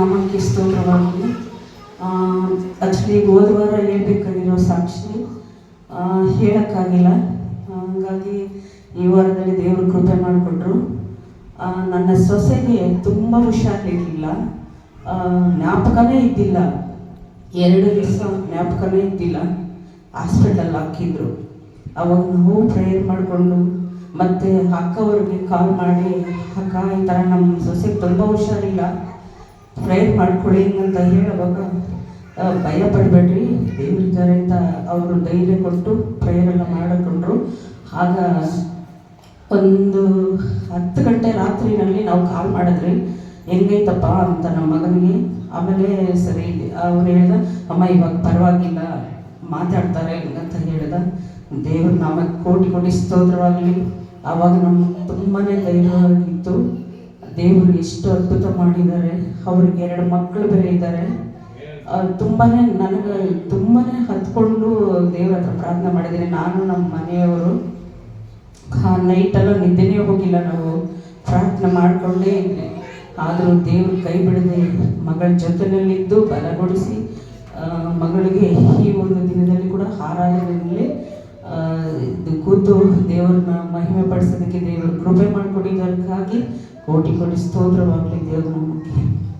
ನಾಮಕ್ಕೆ ಸ್ತೋತ್ರವಾಗಲಿ ಆ್ಯಕ್ಚುಲಿ ಹೋದ ವಾರ ಹೇಳ್ಬೇಕಾಗಿರೋ ಸಾಕ್ಷಿ ಹೇಳೋಕ್ಕಾಗಿಲ್ಲ. ಹಂಗಾಗಿ ಈ ವಾರದಲ್ಲಿ ದೇವರು ಕೃಪೆ ಮಾಡಿಕೊಟ್ರು. ನನ್ನ ಸೊಸೆಗೆ ತುಂಬ ಹುಷಾರಿರಲಿಲ್ಲ. ಜ್ಞಾಪಕನೇ ಇದ್ದಿಲ್ಲ. ಎರಡು ದಿವಸ ಜ್ಞಾಪಕನೇ ಇದ್ದಿಲ್ಲ. ಹಾಸ್ಪಿಟಲ್ ಹಾಕಿದ್ರು. ಅವಾಗ ನಾವು ಪ್ರೇಯರ್ ಮಾಡಿಕೊಂಡು ಮತ್ತು ಅಕ್ಕವ್ರಿಗೆ ಕಾಲ್ ಮಾಡಿ, ಅಕ್ಕ, ಈ ಥರ ನಮ್ಮ ಸೊಸೆಗೆ ತುಂಬ ಹುಷಾರಿಲ್ಲ. ಪ್ರೇಯರ್ ಮಾಡ್ಕೊಳ್ಳಿ ಅಂತ ಹೇಳುವಾಗ ಭಯ ಪಡಬೇಡ್ರಿ ದೇವರಿದ್ದಾರೆ ಅಂತ ಅವರು ಧೈರ್ಯ ಕೊಟ್ಟು ಪ್ರೇಯರ್ ಎಲ್ಲ ಮಾಡಿಕೊಂಡ್ರು. ಆಗ ಒಂದು ಹತ್ತು ಗಂಟೆ ರಾತ್ರಿನಲ್ಲಿ ನಾವು ಕಾಲ್ ಮಾಡಿದ್ರಿ, ಹೆಂಗೈತಪ್ಪ ಅಂತ ನಮ್ಮ ಮಗನಿಗೆ. ಆಮೇಲೆ ಸರಿ, ಅವ್ರು ಹೇಳ್ದ, ಅಮ್ಮ, ಇವಾಗ ಪರವಾಗಿಲ್ಲ, ಮಾತಾಡ್ತಾರೆ ಅಂತ ಹೇಳ್ದ. ದೇವ್ರ ನಾಮಕ್ಕೆ ಕೋಟಿ ಕೋಟಿ ಸ್ತೋತ್ರವಾಗಲಿ. ಆವಾಗ ನಮ್ಗೆ ತುಂಬಾ ಧೈರ್ಯವಾಗಿತ್ತು. ದೇವರು ಎಷ್ಟು ಅದ್ಭುತ ಮಾಡಿದ್ದಾರೆ. ಅವ್ರಿಗೆ ಎರಡು ಮಕ್ಕಳು ಬೇರೆ ಇದ್ದಾರೆ ತುಂಬಾ ನನಗೆ ತುಂಬಾ ಹತ್ಕೊಂಡು ದೇವ್ರ ಹತ್ರ ಪ್ರಾರ್ಥನೆ ಮಾಡಿದ್ದೀನಿ. ನಾನು ನಮ್ಮ ಮನೆಯವರು ನೈಟೆಲ್ಲ ನಿದ್ದೆನೇ ಹೋಗಿಲ್ಲ. ನಾವು ಪ್ರಾರ್ಥನೆ ಮಾಡಿಕೊಂಡೇ ಆದರೂ ದೇವ್ರು ಕೈ ಬಿಡದೆ ಮಗಳ ಜೊತೆಯಲ್ಲಿದ್ದು ಬಲಗೊಳಿಸಿ ಆ, ಮಗಳಿಗೆ ಈ ಒಂದು ದಿನದಲ್ಲಿ ಕೂಡ ಆರಾಧನೆಯಲ್ಲಿ ಆ, ಇದು ಕೂತು ದೇವ್ರನ್ನ ಮಹಿಮೆ ಪಡಿಸೋದಕ್ಕೆ ದೇವರು ಕೃಪೆ ಮಾಡಿಕೊಟ್ಟಿದ್ದಕ್ಕಾಗಿ ಕೋಟಿ ಕೋಟಿ ಸ್ತೋತ್ರವಾಗಲಿ ದೇವ್ರ ನಮಗೆ